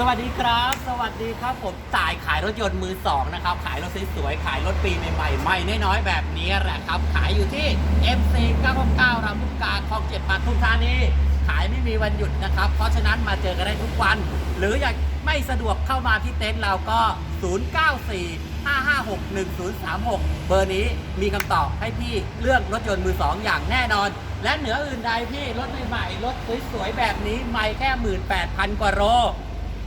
สวัสดีครับ สวัสดีครับผมจ่ายขายรถยนต์มือสองนะครับ ขายรถสวยๆขายรถปีใหม่ๆใหม่น้อยๆแบบนี้แหละครับ ขายอยู่ที่ MC 969รามลูกกาคลองเจ็ดปทุมธานีขายไม่มีวันหยุดนะครับ เพราะฉะนั้นมาเจอกันได้ทุกวัน หรืออยากไม่สะดวกเข้ามาที่เต็นท์เราก็ 094 556 1036 เบอร์นี้มีคำตอบให้พี่เรื่องรถยนต์มือสองอย่างแน่นอน และเหนืออื่นใดพี่รถใหม่ๆรถสวยๆแบบนี้ไม่แค่ 18,000 กว่าโล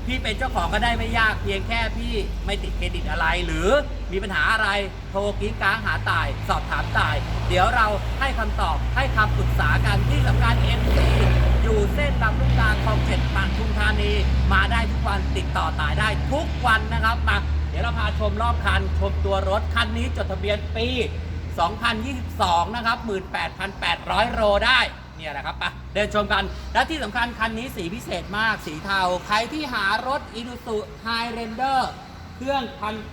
พี่เป็นเจ้าของก็ได้ไม่ยากเพียงแค่พี่ไม่ติดเครดิตอะไร หรือมีปัญหาอะไรโทรกิ้งก้างหาตาย สอบถามตาย เดี๋ยวเราให้คำตอบให้คำปรึกษากันที่สำคัญ MC อยู่เส้นลำลูกกาคลองเจ็ดปทุมธานี มาได้ทุกวันติดต่อตายได้ทุกวันนะครับมาเดี๋ยวเราพาชมรอบคัน ชมตัวรถคันนี้จดทะเบียนปี 2022 นะครับ 18,800 โลได้ เนี่ยแหละครับไปะเดินชมกัน และที่สำคัญคันนี้สีพิเศษมาก สีเทา ใครที่หารถ i n u s u Highlander เครื่อง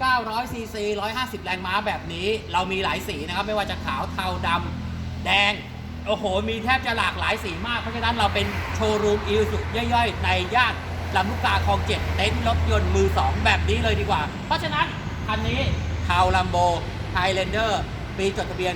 1,900 ซีซี 150 แรงม้าแบบนี้ เรามีหลายสีนะครับ ไม่ว่าจะขาว เทา ดำ แดง โอ้โห มีแทบจะหลากหลายสีมาก เพราะฉะนั้นเราเป็นโชว์รูม i n u s u ย่อยๆ ในย่านลำลูกกาคลองเจ็ดเต็นท์รถยนต์มือ2แบบนี้เลยดีกว่า เพราะฉะนั้นคันนี้เทาลัมโบ Highlander ปีจดทะเบียน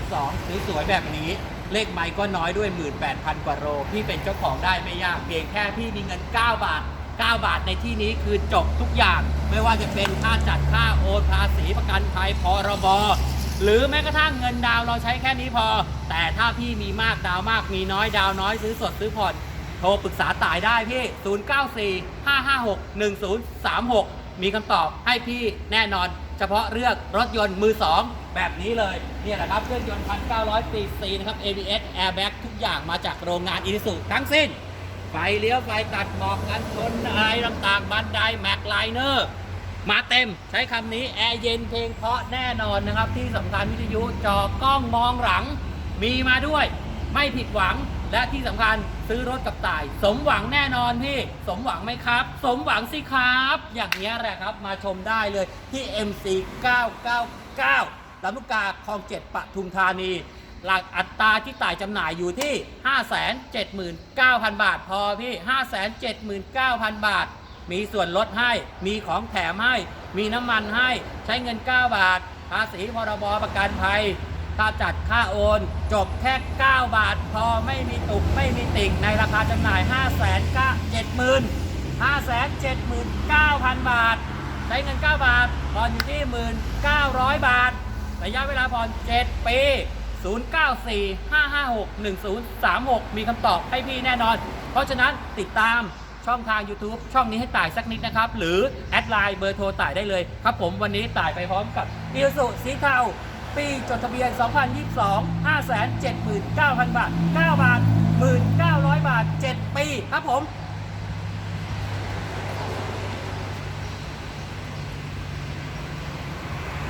2022 สวยๆแบบนี้ เลขไมค์ก็น้อยด้วย 18,000 กว่าโลพี่เป็นเจ้าของได้ไม่ยาก เพียงแค่พี่มีเงิน 9 บาท 9 บาทในที่นี้คือจบทุกอย่าง ไม่ว่าจะเป็นค่าจัดค่าโอนภาษีประกันภัยพรบหรือแม้กระทั่งเงินดาวเราใช้แค่นี้พอ แต่ถ้าพี่มีมากดาวมากมีน้อยดาวน้อยซื้อสดซื้อผ่อนโทรปรึกษาตายได้พี่ 094 556 1036 มีคำตอบให้พี่แน่นอน ฉพาะเรื่องรถยนต์มือ 2 แบบนี้เลยเนี่ยแหละครับเครื่องยนต์ 1,900ซีซีนะครับ ABS Airbag ทุกอย่างมาจากโรงงานอิ s u ทั้งสิ้น ไฟเลี้ยวไฟตัดหมอกกันชนอะไรต่างๆ บันไดแม็กไลเนอร์ มาเต็มใช้คำนี้แอร์เย็นเพลงเพราะแน่นอนนะครับ ที่สำคัญวิทยุจอกล้องมองหลังมีมาด้วย ไม่ผิดหวัง และที่สำคัญซื้อรถกับต่าย สมหวังแน่นอนพี่ สมหวังไหมครับ สมหวังสิครับ อย่างนี้แหละครับมาชมได้เลยที่ MC 999ลำลูกกาคลองเจ็ดปทุมธานี หลักอัตราที่ต่ายจำหน่ายอยู่ที่ 579,000 บาท พอพี่ 579,000 บาท มีส่วนลดให้ มีของแถมให้ มีน้ำมันให้ ใช้เงิน 9 บาท ภาษีพรบประกันภัย ค่าจัดค่าโอน จบแค่ 9 บาท พอไม่มีตุกไม่มีติ่งในราคาจำหน่าย 5 7 0 0 0 579,000 บาท ใช้เงิน 9 บาทผ่อนอยู่ที่ 1,900 บาท ระยะเวลาผ่อน 7 ปี 0945561036 มีคำตอบให้พี่แน่นอน เพราะฉะนั้นติดตามช่องทาง YouTube ช่องนี้ให้ต่ายสักนิดนะครับ หรือ แอดไลน์เบอร์โทรต่ายได้เลยครับผมวันนี้ต่ายไปพร้อมกับอิลสุสีเทา ปีจดทะเบียน 2022 579,000 บาท 9 บาท 1,900 บาท 7 ปี ครับผม